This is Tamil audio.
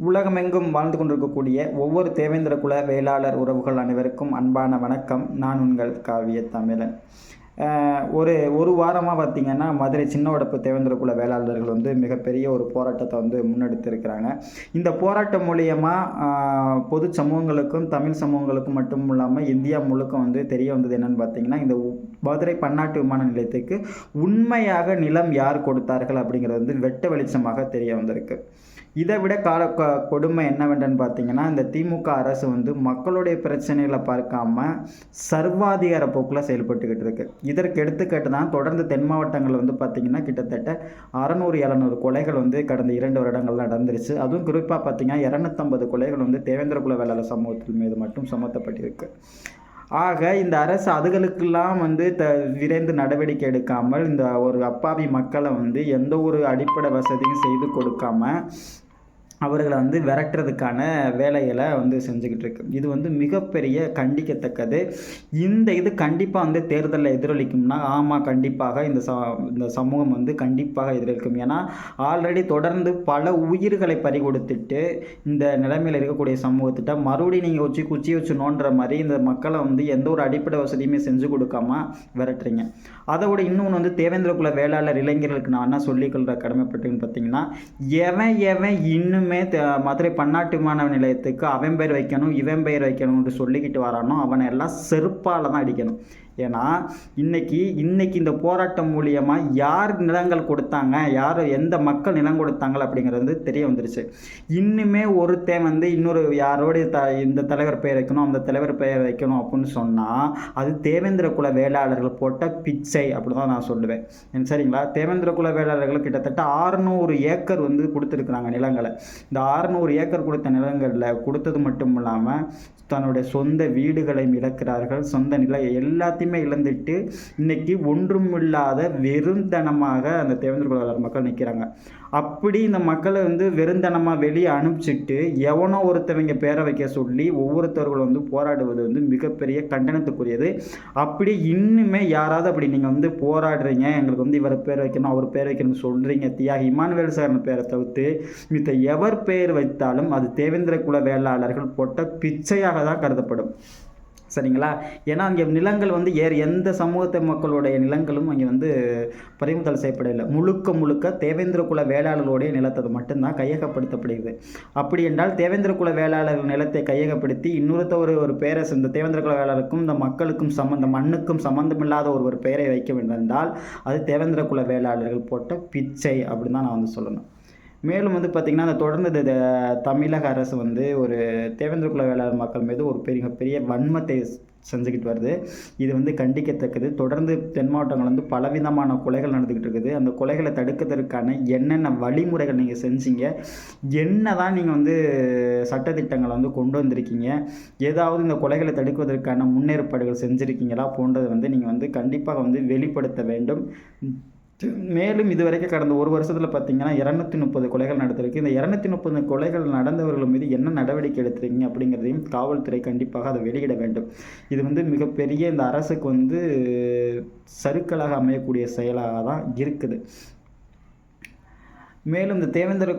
உலகமெங்கும் வாழ்ந்து கொண்டிருக்கக்கூடிய ஒவ்வொரு தேவேந்திர குல வேளாளர் உறவுகள் அனைவருக்கும் அன்பான வணக்கம். நான் உங்கள் காவிய தமிழன் ஒரு ஒரு வாரமாக பார்த்திங்கன்னா மதுரை சின்ன உடப்பு தேவேந்திர குல வேளாளர்கள் வந்து மிகப்பெரிய ஒரு போராட்டத்தை வந்து முன்னெடுத்திருக்கிறாங்க. இந்த போராட்டம் மூலியமாக பொது சமூகங்களுக்கும் தமிழ் சமூகங்களுக்கும் மட்டும் இல்லாமல் இந்தியா முழுக்க வந்து தெரிய வந்தது என்னன்னு பார்த்தீங்கன்னா இந்த உ- மதுரை பன்னாட்டு விமான நிலையத்துக்கு உண்மையாக நிலம் யார் கொடுத்தார்கள் அப்படிங்கிறது வந்து வெட்ட வெளிச்சமாக தெரிய வந்திருக்கு. இதை விட கால கொடுமை என்னவென்று பார்த்தீங்கன்னா இந்த திமுக அரசு வந்து மக்களுடைய பிரச்சனைகளை பார்க்காம சர்வாதிகார போக்கில் செயல்பட்டுக்கிட்டு இருக்கு. இதற்கு எடுத்துக்காட்டு தான் தொடர்ந்து தென் மாவட்டங்களில் வந்து பார்த்தீங்கன்னா கிட்டத்தட்ட அறநூறு எழுநூறு கொலைகள் வந்து கடந்த இரண்டு வருடங்கள் நடந்துருச்சு. அதுவும் குறிப்பாக பார்த்தீங்கன்னா இரநூத்தம்பது கொலைகள் வந்து தேவேந்திர குல வேளாளர் சமூகத்தின் மீது மட்டும் சுமத்தப்பட்டிருக்கு. ஆக இந்த அரசு அதுகளுக்கெல்லாம் வந்து த விரைந்து நடவடிக்கை எடுக்காமல் இந்த ஒரு அப்பாவி மக்களை வந்து எந்த ஒரு அடிப்படை வசதியும் செய்து கொடுக்காம அவர்களை வந்து விரட்டுறதுக்கான வேலைகளை வந்து செஞ்சுக்கிட்டு இருக்கு. இது வந்து மிகப்பெரிய கண்டிக்கத்தக்கது. இந்த இது கண்டிப்பாக வந்து தேர்தலில் எதிரொலிக்கும்னா ஆமாம் கண்டிப்பாக இந்த ச இந்த சமூகம் வந்து கண்டிப்பாக எதிரொலிக்கும். ஏன்னா ஆல்ரெடி தொடர்ந்து பல உயிர்களை பறி கொடுத்துட்டு இந்த நிலைமையில் இருக்கக்கூடிய சமூகத்திட்ட மறுபடியும் நீங்கள் வச்சு குச்சி வச்சு நோண்டுற மாதிரி இந்த மக்களை வந்து எந்த ஒரு அடிப்படை வசதியுமே செஞ்சு கொடுக்காம விரட்டுறீங்க. அதை விட இன்னொன்று வந்து தேவேந்திர குல வேளாளர் இளைஞர்களுக்கு நான் என்ன சொல்லிக்கொள்கிற கடமைப்பட்டுன்னு பார்த்தீங்கன்னா எவன் எவன் இன்னும் எப்பயுமே மதுரை பன்னாட்டு விமான நிலையத்துக்கு அவன் பேர் வைக்கணும் இவன் பேர் வைக்கணும்னு சொல்லிக்கிட்டு வரானோ அவனை எல்லாம் செருப்பால் தான் அடிக்கணும். ஏன்னா இன்னைக்கு இன்னைக்கு இந்த போராட்டம் மூலியமாக யார் நிலங்கள் கொடுத்தாங்க யார் எந்த மக்கள் நிலம் கொடுத்தாங்க அப்படிங்கிறது வந்து தெரிய வந்துருச்சு. இன்னுமே ஒருத்தன் வந்து இன்னொரு யாரோடைய த இந்த தலைவர் பெயர் வைக்கணும் அந்த தலைவர் பெயர் வைக்கணும் அப்படின்னு சொன்னால் அது தேவேந்திர குல வேளாளர்கள் போட்ட பிச்சை அப்படி தான் நான் சொல்லுவேன். ஏன் சரிங்களா? தேவேந்திர குல வேளாளர்கள் கிட்டத்தட்ட ஆறுநூறு ஏக்கர் வந்து கொடுத்துருக்குறாங்க நிலங்களை. இந்த ஆறுநூறு ஏக்கர் கொடுத்த நிலங்களில் கொடுத்தது மட்டும் இல்லாமல் தன்னுடைய சொந்த வீடுகளையும் இழக்கிறார்கள். சொந்த நிலை எல்லாத்தையும் இழந்துட்டு இன்னைக்கு ஒன்றுமில்லாத வெறுந்தனமாக அந்த தேவேந்திர குலவேளாளர் மக்கள் நிற்கிறாங்க அப்படி இந்த மக்களை வந்து வெறுந்தனமாக வெளியே அனுப்பிச்சிட்டு எவனோ ஒருத்தவங்க பேரை வைக்க சொல்லி ஒவ்வொருத்தர்களும் வந்து போராடுவது வந்து மிகப்பெரிய கண்டனத்துக்குரியது. அப்படி இன்னுமே யாராவது அப்படி நீங்கள் வந்து போராடுறீங்க எங்களுக்கு வந்து இவர் பேர் வைக்கணும் அவர் பேர் வைக்கணும்னு சொல்கிறீங்க தியாகி இமானுவேல் சாரின் பேரை தவிர்த்து மித்த எவர் பெயர் வைத்தாலும் அது தேவேந்திர குல வேளாளர்கள் போட்ட பிச்சையாக தான் கருதப்படும். சரிங்களா? ஏன்னா அங்கே நிலங்கள் வந்து ஏர் எந்த சமூகத்தை மக்களுடைய நிலங்களும் அங்கே வந்து பறிமுதல் செய்யப்படவில்லை. முழுக்க முழுக்க தேவேந்திர குல வேளாளர்களுடைய நிலத்தை மட்டும்தான் கையகப்படுத்தப்படுகிறது. அப்படி என்றால் தேவேந்திர குல வேளாளர்கள் நிலத்தை கையகப்படுத்தி இன்னொருத்த ஒரு ஒரு பேரை இந்த தேவேந்திர குல வேளாளருக்கும் இந்த மக்களுக்கும் சம்மந்த மண்ணுக்கும் சம்பந்தமில்லாத ஒரு ஒரு பெயரை வைக்க வேண்டியிருந்தால் அது தேவேந்திர குல வேளாளர்கள் போட்ட பிச்சை அப்படின்னு தான் நான் வந்து சொல்லணும். மேலும் வந்து பார்த்திங்கன்னா அந்த தொடர்ந்து தமிழக அரசு வந்து ஒரு தேவேந்திர குல வேளாளர் மக்கள் மீது ஒரு பெரிய பெரிய வன்மத்தை செஞ்சுக்கிட்டு வருது. இது வந்து கண்டிக்கத்தக்கது. தொடர்ந்து தென் மாவட்டங்கள் வந்து பலவிதமான கொலைகள் நடந்துக்கிட்டு இருக்குது. அந்த கொலைகளை தடுக்கிறதுக்கான என்னென்ன வழிமுறைகள் நீங்கள் செஞ்சீங்க? என்ன தான் நீங்கள் வந்து சட்டத்திட்டங்களை வந்து கொண்டு வந்திருக்கீங்க? ஏதாவது இந்த கொலைகளை தடுக்குவதற்கான முன்னேற்பாடுகள் செஞ்சுருக்கீங்களா? போன்றதை வந்து நீங்கள் வந்து கண்டிப்பாக வந்து வெளிப்படுத்த வேண்டும். மேலும் இதுவரைக்கும் கடந்த ஒரு வருஷத்தில் பார்த்தீங்கன்னா இரநூத்தி முப்பது கொலைகள் நடத்திருக்கு இந்த இரநூத்தி முப்பது கொலைகள் நடந்தவர்கள் மீது என்ன நடவடிக்கை எடுத்திருக்கீங்க அப்படிங்கிறதையும் காவல்துறை கண்டிப்பாக அதை வெளியிட வேண்டும். இது வந்து மிகப்பெரிய இந்த அரசுக்கு வந்து சருக்களாக அமையக்கூடிய செயலாக தான் இருக்குது. மேலும் இந்த தேவேந்திர